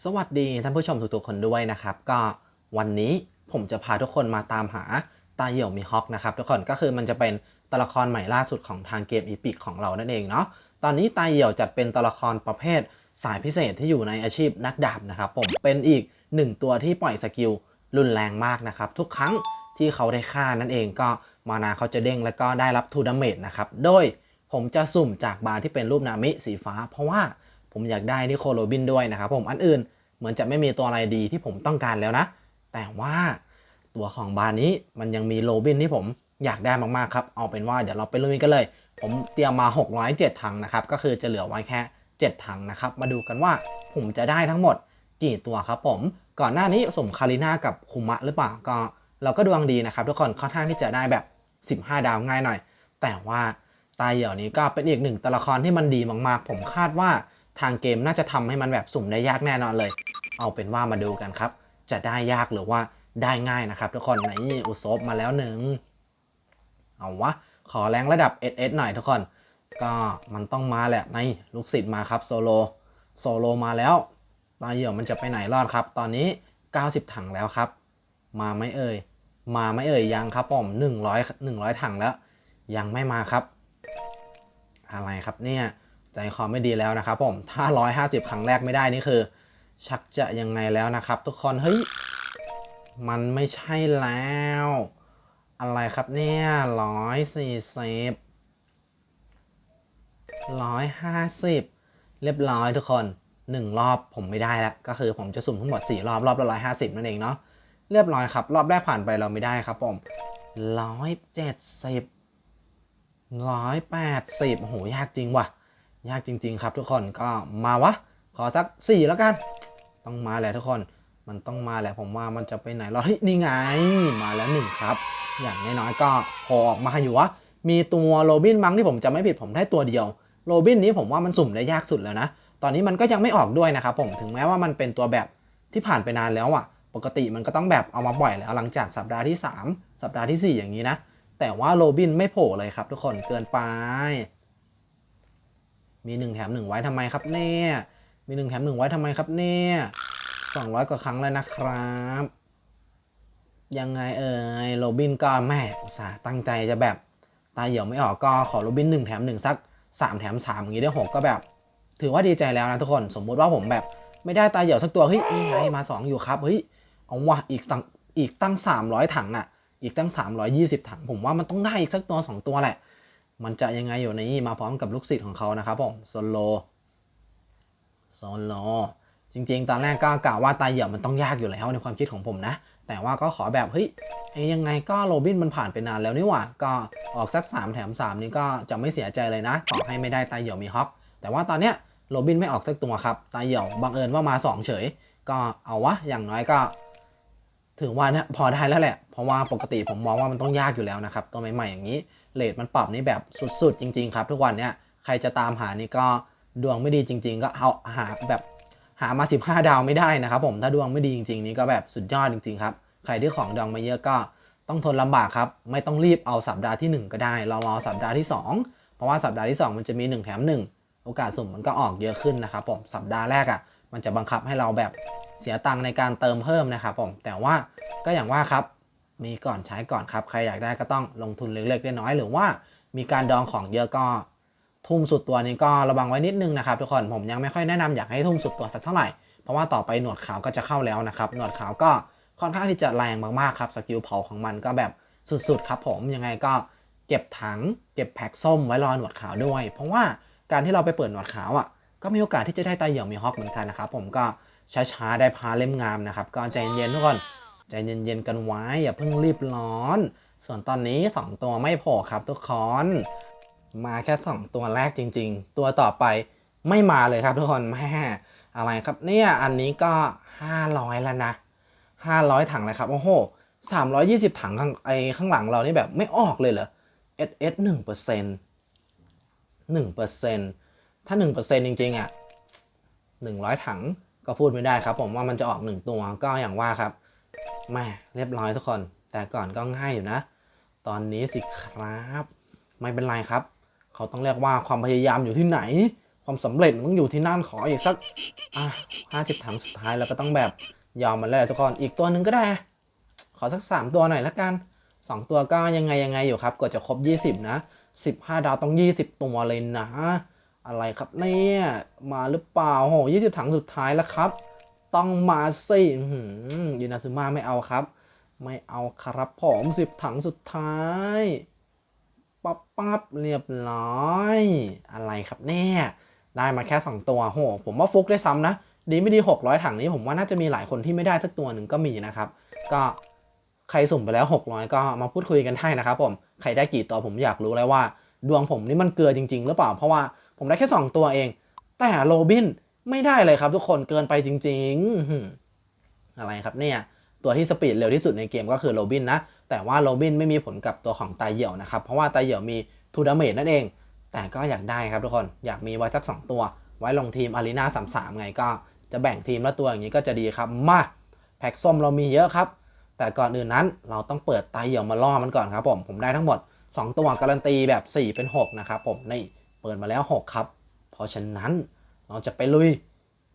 สวัสดีท่านผู้ชมทุกๆคนด้วยนะครับ ก็วันนี้ผมจะพาทุกคนมาตามหาตาเหี่ยวมีฮอกนะครับทุกคนก็คือมันจะเป็นตัวละครใหม่ล่าสุดของทางเกมอีพิกของเรานั่นเองเนาะตอนนี้ตาเหี่ยวจัดเป็นตัวละครประเภทสายพิเศษที่อยู่ในอาชีพนักดาบนะครับผมเป็นอีกหนึ่งตัวที่ปล่อยสกิลรุนแรงมากนะครับทุกครั้งที่เขาได้ฆ่านั่นเองก็มานาเขาจะเด้งแล้วก็ได้รับทูดาเมจนะครับโดยผมจะสุ่มจากบาร์ที่เป็นรูปนามิสีฟ้า เพราะว่า ผมอยากได้นิโคโรบินด้วยนะครับผมอันอื่นเหมือนจะไม่มีตัวอะไรดีที่ผมต้องการแล้วนะ แต่ว่าตัวของบาร์นี้มันยังมีโรบินที่ผมอยากได้มากๆครับ เอาเป็นว่าเดี๋ยวเราไปลุยกันเลย ผมเตรียมมา 607 ถังนะครับ ก็คือจะเหลือไว้แค่ 7 ถังนะครับ มาดูกันว่าผมจะได้ทั้งหมดกี่ตัวครับผม ก่อนหน้านี้สมคาริน่ากับคุมะหรือเปล่า ก็เราก็ดวงดีนะครับ ทุกคนค่อนข้างที่จะได้แบบ 15 ดาวง่ายหน่อย แต่ว่าตายเหี่ยวนี้ก็เป็นอีกหนึ่งตัวละครที่มันดีมากๆ ผมคาดว่า ทางเกมน่าจะทำให้มันแบบสุ่มได้ยากแน่นอนเลย เอาเป็นว่ามาดูกันครับ จะได้ยากหรือว่าได้ง่ายนะครับทุกคนไหนอุซบมาแล้วหนึ่งเอาวะ ขอแรงระดับ SS หน่อยทุกคน ก็มันต้องมาแหละในลูกศิษย์มาครับโซโลโซโลมาแล้วตายเหี่ยวมันจะไปไหนรอดครับ ตอนนี้ 90 ถังแล้วครับ มาไหม่เอ่ย มาไหม่เอ่ยยังครับผม100 100 ถังแล้ว ยังไม่มาครับ อะไรครับเนี่ย ใจคอไม่ดีแล้วนะครับผมถ้า 150 ครั้งแรกไม่ได้นี่คือ ชักจะยังไงแล้วนะครับ ทุกคนเฮ้ยมันไม่ใช่แล้ว อะไรครับเนี่ยร้อยสี่สิบร้อยห้าสิบเรียบร้อยทุกคนหนึ่งรอบผมไม่ได้แล้วก็คือผมจะสุ่มทั้งหมดสี่รอบรอบละร้อยห้าสิบนั่นเองเนาะเรียบร้อยครับ รอบแรกผ่านไปเราไม่ได้ครับผมร้อยเจ็ดสิบร้อยแปดสิบโอ้โหยากจริงว่ะ ยากจริง ๆ ครับทุกคนก็มาวะ ขอสักสี่แล้วกัน ต้องมาแหละทุกคนมันต้องมาแหละผมว่ามันจะไปไหนรอเฮ้ยนี่ไงมาแล้วหนึ่งครับ อย่างน้อยๆก็พอออกมาอยู่วะมีตัวโรบินมั้งที่ผมจะไม่ผิดผมได้ตัวเดียวโรบินนี้ผมว่ามันสุ่มได้ยากสุดแล้วนะ ตอนนี้มันก็ยังไม่ออกด้วยนะครับผมถึงแม้ว่ามันเป็นตัวแบบที่ผ่านไปนานแล้วอะปกติมันก็ต้องแบบเอามาปล่อยแล้วหลังจากสัปดาห์ที่ 3 สัปดาห์ทีสี่4 อย่างนี้นะ แต่ว่าโรบินไม่โผล่เลยครับทุกคนเกินไป มีหนึ่งแถมหนึ่งไว้ทำไมครับเนี่ยมีหนึ่งแถมหนึ่งไว้ทำไมครับเนี่ยสองร้อยกว่าครั้งแล้วนะครับ ยังไงเอ่ยโรบินก็แม่อุตส่าห์ตั้งใจจะแบบตาเหี่ยวไม่ออกก็ขอโรบินหนึ่งแถมหนึ่งสักสามแถมสามอย่างนี้ได้หกก็แบบ ถือว่าดีใจแล้วนะทุกคนสมมุติว่าผมแบบไม่ได้ตาเหี่ยวสักตัวเฮ้ยนี่ไงมาสองอยู่ครับเฮ้ยเอาว่ะอีกตั้งอีกตั้งสามร้อยถังอะ อีกตั้งสามร้อยยี่สิบถัง ผมว่ามันต้องได้อีกสักตัวสองตัวแหละ มันจะยังไงอยู่ในนี่มาพร้อมกับลูกศิษย์ของเขานะครับผมโซโลโซโลจริง ๆ ตอนแรกก็กล่าวว่าตายเหี่ยวมันต้องยากอยู่แล้วในความคิดของผมนะ แต่ว่าก็ขอแบบเฮ้ยยังไงก็โรบินมันผ่านไปนานแล้วนี่หว่า ก็ออกสัก 3 แถม 3 นี่ก็จะไม่เสียใจเลยนะต่อให้ไม่ได้ตายเหี่ยวมีฮอกแต่ว่าตอนเนี้ยโรบินไม่ออกสักตัวครับตายเหี่ยวบังเอิญว่ามา 2 เฉย ก็เอาวะอย่างน้อยก็ ถือว่านี่ยพอได้แล้วแหละ เพราะว่าปกติผมมองว่ามันต้องยากอยู่แล้วนะครับ ตัวใหม่ๆอย่างนี้เลทมันปรับนี่แบบสุดๆ จริง ๆ ครับ ทุกวันเนี่ยใครจะตามหานี่ก็ดวงไม่ดีจริง ๆ ก็เอาหาแบบหามา 15 ดาวไม่ได้นะครับ ผมถ้าดวงไม่ดีจริง ๆ นี่ก็แบบสุดยอดจริง ๆ ครับ ใครที่ของดวงมาเยอะก็ต้องทนลำบากครับ ไม่ต้องรีบเอาสัปดาห์ที่ 1 ก็ได้รอรอสัปดาห์ที่ 2 เพราะว่าสัปดาห์ที่ 2 มันจะมี 1 แถม 1 โอกาสสุ่มมันก็ออกเยอะขึ้นนะครับผมสัปดาห์แรกอะ่ะมันจะบังคับให้เราแบบ เสียตังค์ในการเติมเพิ่มนะครับผม แต่ว่าก็อย่างว่าครับ มีก่อนใช้ก่อนครับ ใครอยากได้ก็ต้องลงทุนเล็กๆน้อยๆหรือว่ามีการดองของเยอะก็ทุ่มสุดตัวนี้ก็ระวังไว้นิดนึงนะครับทุกคนผมยังไม่ค่อยแนะนำอยากให้ทุ่มสุดตัวสักเท่าไหร่ เพราะว่าต่อไปหนวดขาวก็จะเข้าแล้วนะครับ หนวดขาวก็ค่อนข้างที่จะแรงมากๆครับสกิลเผาของมันก็แบบสุดๆครับผมยังไงก็เก็บถัง เก็บแพ็กส้มไว้รอหนวดขาวด้วย เพราะว่าการที่เราไปเปิดหนวดขาวอะก็มีโอกาสที่จะได้ตาเหี่ยวมีฮอกเหมือนกันนะครับผมก็ ช้าๆ ได้พาเล่มงามนะครับ ก็ใจเย็นๆทุกคนใจเย็นๆกันไว้อย่าเพิ่งรีบร้อน ส่วนตอนนี้ 2 ตัวไม่โผล่ครับทุกคนมาแค่ 2 ตัวแรกจริง ๆ ตัวต่อไปไม่มาเลยครับทุกคนแม่อะไรครับเนี่ยอันนี้ก็ 500 แล้วนะ 500 ถังเลยครับโอ้โห320 ถังข้างไอข้างหลังเรานี่แบบไม่ออกเลยเหรอ SS 1% 1%ถ้า 1%จริงๆอะ100 ถัง ก็พูดไม่ได้ครับ ผมว่ามันจะออก1ตัวก็อย่างว่าครับแม่เรียบร้อยทุกคน แต่ก่อนก็ง่ายอยู่นะ ตอนนี้สิครับ ไม่เป็นไรครับ เขาต้องเรียกว่าความพยายามอยู่ที่ไหน ความสำเร็จมันต้องอยู่ที่นั่นขออีกสักอะห้าสิบถังสุดท้ายเราก็ต้องแบบยอมมันแล้วทุกคนอีกตัวหนึ่งก็ได้ ขอสักสามตัวหน่อยละกันสองตัวก็ยังไงยังไงอยู่ครับกว่าจะครบยี่สิบนะสิบห้าดาวต้องยี่สิบตัวเลยนะ อะไรครับเนี่ย มาหรือเปล่าโหยี่สิบถังสุดท้ายแล้วครับ ต้องมาสิยูนาซึมาไม่เอาครับ ไม่เอาครับผมสิบถังสุดท้ายปั๊บปั๊บเรียบร้อย อะไรครับเนี่ยได้มาแค่ 2 ตัวโหผมว่าฟุกได้ซ้ำนะ ดีไม่ดี 600 ถังนี้ผมว่าน่าจะมีหลายคนที่ไม่ได้สักตัวหนึ่งก็มีนะครับ ก็ใครสุ่มไปแล้ว 600 ก็มาพูดคุยกันได้นะครับผม ใครได้กี่ตัวผมอยากรู้แล้วว่า ดวงผมนี่มันเกลือจริง ๆ หรือเปล่า เพราะว่า ผมได้แค่ 2 ตัวเอง แต่โรบินไม่ได้เลยครับทุกคนเกินไปจริงๆ อะไรครับเนี่ย ตัวที่สปีดเร็วที่สุดในเกมก็คือโรบินนะ แต่ว่าโรบินไม่มีผลกับตัวของตาเหี่ยวนะครับ เพราะว่าตาเหี่ยวมีทูดาเมจนั่นเอง แต่ก็อยากได้ครับทุกคน อยากมีไว้สัก 2 ตัว ไว้ลงทีมอารีนา33ไงก็จะแบ่งทีมละตัวอย่างนี้ก็จะดีครับ มาแพ็กส้มเรามีเยอะครับ แต่ก่อนอื่นนั้นเราต้องเปิดตาเหี่ยวมาล่อมันก่อนครับผม ผมได้ทั้งหมด 2 ตัวการันตีแบบ 4 เป็น 6 นะครับผมนี่ เปิดมาแล้ว 6 ครับ เพราะฉะนั้นเราจะไปลุย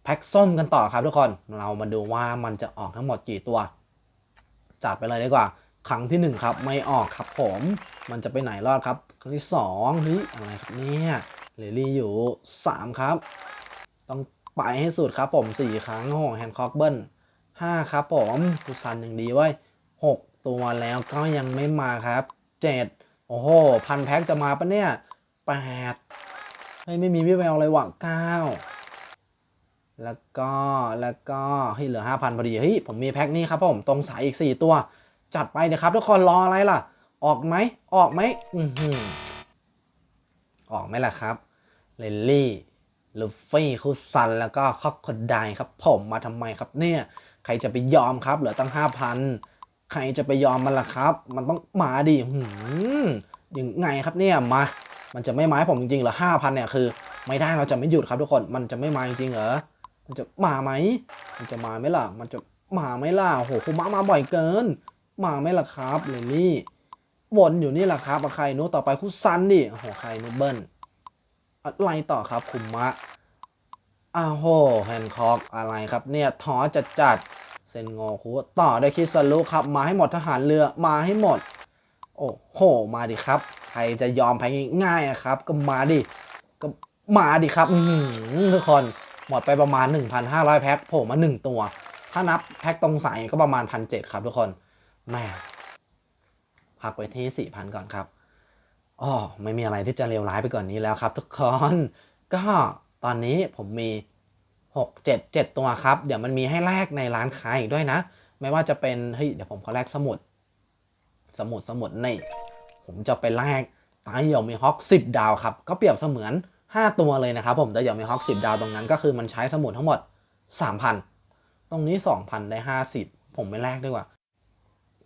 แพ็กส้มกันต่อครับทุกคน เรามาดูว่ามันจะออกทั้งหมดกี่ตัว จัดไปเลยดีกว่า ครั้งที่ 1 ครับ ไม่ออกครับผม มันจะไปไหนรอดครับ ครั้งที่2เฮ้ยอะไรครับเนี่ยเลลี่อยู่ 3 ครับ ต้องไปให้สุดครับผม 4 ครั้งโอ้โหแฮนด์คอกเบิ้ล5ครับผมกุซันอย่างดีไว้6ตัวแล้วก็ยังไม่มาครับ 7 โอ้โห พันแพ็คจะมาปะเนี่ย 8ไม่ไม่มีวิแววเลยว่ะ9แล้วก็แล้วก็เฮ้ยเหลือ 5,000พอดีเฮ้ยผมมีแพ็คนี้ครับผมตรงสายอีก 4 ตัว จัดไปเดี๋ยวครับทุกคนรออะไรล่ะ ออกไหมออกไหมอือหือออกไหมล่ะครับเลนลี่ลูฟี่คุซันแล้วก็คอกคดไดครับ ผมมาทำไมครับเนี่ยใครจะไปยอมครับเหลือตั้ง 5,000 ใครจะไปยอมมันล่ะครับ มันต้องมาดิหืมยังไงครับเนี่ยมา มันจะไม่มาให้ผมจริงๆเหรอ5,000เนี่ยคือ ไม่ได้เราจะไม่หยุดครับทุกคน มันจะไม่มาจริงๆเหรอ มันจะมาไหม มันจะมาไหมล่ะ มันจะมาไหมล่ะโอ้โหคุมะมาบ่อยเกิน มาไหมล่ะครับเลนนี่วนอยู่นี่แหละครับใครนู้ต่อไปคุซันดิโอ้โหใครนู้เบิ้ลอะไรต่อครับคุมะอ้าวโหแฮนคอกอะไรครับเนี่ยท้อจัดจัดๆเซนโงคุต่อได้คิสลุครับ มาให้หมดทหารเรือมาให้หมด โอ้โห มาดิครับ รจะยอมแพ้ง่ายๆอะครับ ก็มาดิก็มาดิครับทุกคนหมดไปประมาณ 1,500 แพ็คโผล่มา 1 ตัว ถ้านับแพ็คตรงสายก็ประมาณ 1,700 ครับทุกคนแม่พักไว้ที่ 4,000 ก่อนครับอ๋อไม่มีอะไรที่จะเลวร้ายไปก่อนนี้แล้วครับ ทุกคน ก็ตอนนี้ผมมี 6 7 7 ตัวครับ เดี๋ยวมันมีให้แลกในร้านค้าอีกด้วยนะ ไม่ว่าจะเป็นเฮ้ยเดี๋ยวผมขอแลกสมุด สมุดสมุดนี่ ผมจะไปแลกตายเหี่ยวมีฮอก10 ดาวครับ ก็เปรียบเสมือน 5 ตัวเลยนะครับผมแต่เหี่ยวมีฮอก10 ดาวตรงนั้นก็คือมันใช้สมุดทั้งหมด 3,000 ตรงนี้ 2,000 ได้ 50 ผมไม่แลกดีกว่า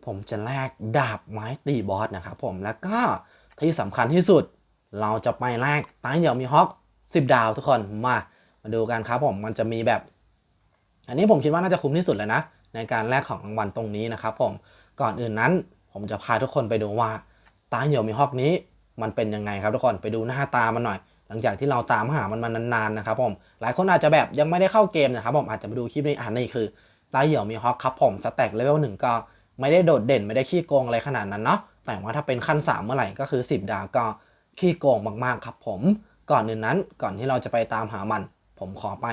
ผมจะแลกดาบไม้ตีบอสนะครับผมแล้วก็ที่สำคัญที่สุด เราจะไปแลกตายเหี่ยวมีฮอก10 ดาวทุกคนมามาดูกันครับผมมันจะมีแบบ อันนี้ผมคิดว่าน่าจะคุ้มที่สุดเลยนะในการแลกของรางวัลตรงนี้นะครับผมก่อนอื่นนั้นผมจะพาทุกคนไปดูว่า ตาเหี่ยวมีฮอกนี้มันเป็นยังไงครับทุกคนไปดูหน้าตามันหน่อย หลังจากที่เราตามหามันมานานๆนะครับผมหลายคนอาจจะแบบยังไม่ได้เข้าเกมนะครับผมอาจจะมาดูคลิปนี้อ่านนี่คือตาเหี่ยวมีฮอกครับผมสแต็กเลเวลหนึ่งก็ไม่ได้โดดเด่นไม่ได้ขี้โกงอะไรขนาดนั้นเนาะแต่ว่าถ้าเป็นขั้น 3 เมื่อไหร่ก็คือ 10 ดาวก็ขี้โกงมากๆครับผมก่อนอื่นนั้นก่อนที่เราจะไปตามหามัน ผมขอไป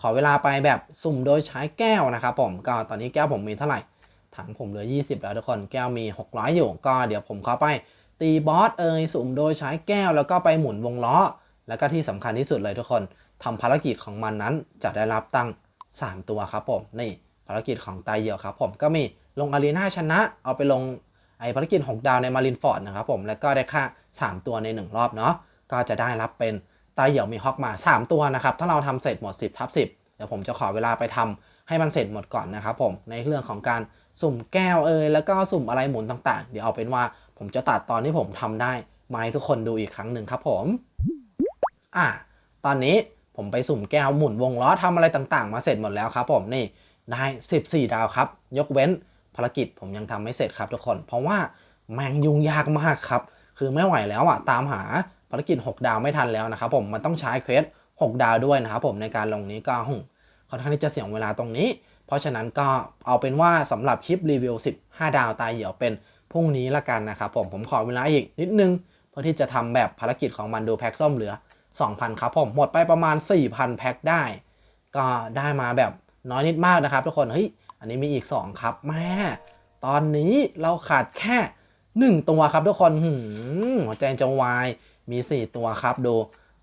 ขอเวลาไปแบบสุ่มโดยใช้แก้วนะครับผมก็ตอนนี้แก้วผมมีเท่าไหร่ถังผมเหลือ 20 แล้วทุกคนแก้วมี 600 อยู่ก็เดี๋ยวผมข้าไป ตีบอสเอยสุ่มโดยใช้แก้วแล้วก็ไปหมุนวงล้อ แล้วก็ที่สำคัญที่สุดเลยทุกคนทำภารกิจของมันนั้นจะได้รับตั้ง 3 ตัวครับผมนี่ภารกิจของตายเหี่ยวครับผมก็มีลงอารีนาชนะ เอาไปลงไอภารกิจ 6 ดาวในมารินฟอร์ดนะครับผมแล้วก็ได้ค่า 3 ตัวใน 1 รอบเนาะก็จะได้รับเป็นตายเหี่ยวมีฮอกมา 3 ตัวนะครับถ้าเราทำเสร็จหมด 10ทับ10 เดี๋ยวผมจะขอเวลาไปทำให้มันเสร็จหมดก่อนนะครับผมในเรื่องของการสุ่มแก้วเอยแล้วก็สุ่มอะไรหมุนต่างๆ เดี๋ยวเอาเป็นว่า ผมจะตัดตอนที่ผมทำได้มาให้ทุกคนดูอีกครั้งหนึ่งครับผม อะ ตอนนี้ผมไปสุ่มแก้วหมุนวงล้อทำอะไรต่างๆ มาเสร็จหมดแล้วครับผมนี่ได้ 14 ดาวครับ ยกเว้นภารกิจผมยังทำไม่เสร็จครับทุกคน เพราะว่าแม่งยุ่งยากมากครับ คือไม่ไหวแล้วอะตามหาภารกิจ 6 ดาวไม่ทันแล้วนะครับผมมันต้องใช้เควส6 ดาวด้วยนะครับผมในการลงนี้ก็ค่อนข้างที่จะเสียงเวลาตรงนี้ เพราะฉะนั้นก็เอาเป็นว่าสำหรับคลิปรีวิว 15 ดาวตายเหี่ยวเป็น พรุ่งนี้ละกันนะครับผมผมขอเวลาอีกนิดนึง เพื่อที่จะทำแบบภารกิจของมันดูแพ็กส้มเหลือ 2,000 ครับผมหมดไปประมาณ 4,000 แพ็กได้ ก็ได้มาแบบน้อยนิดมากนะครับทุกคนเฮ้ยอันนี้มีอีก 2 ครับแม่ตอนนี้เราขาดแค่ 1 ตัวครับทุกคนหืมหัวใจจะวายมี 4 ตัวครับดู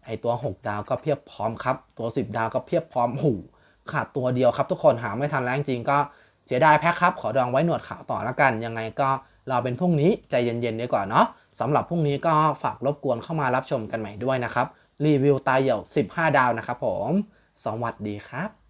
ไอตัว 6 ดาวก็เพียบพร้อมครับ ตัว 10 ดาวก็เพียบพร้อมหูขาดตัวเดียวครับ ทุกคนหาไม่ทันแล้วจริงก็เสียดายแพ็คครับ ขอดองไว้หนวดขาวต่อละกัน ยังไงก็ เราเป็นพรุ่งนี้ใจเย็นๆดีกว่าเนาะสำหรับพรุ่งนี้ก็ฝากรบกวนเข้ามารับชมกันใหม่ด้วยนะครับ รีวิวตายเหี่ยว 15 ดาวนะครับผม สวัสดีครับ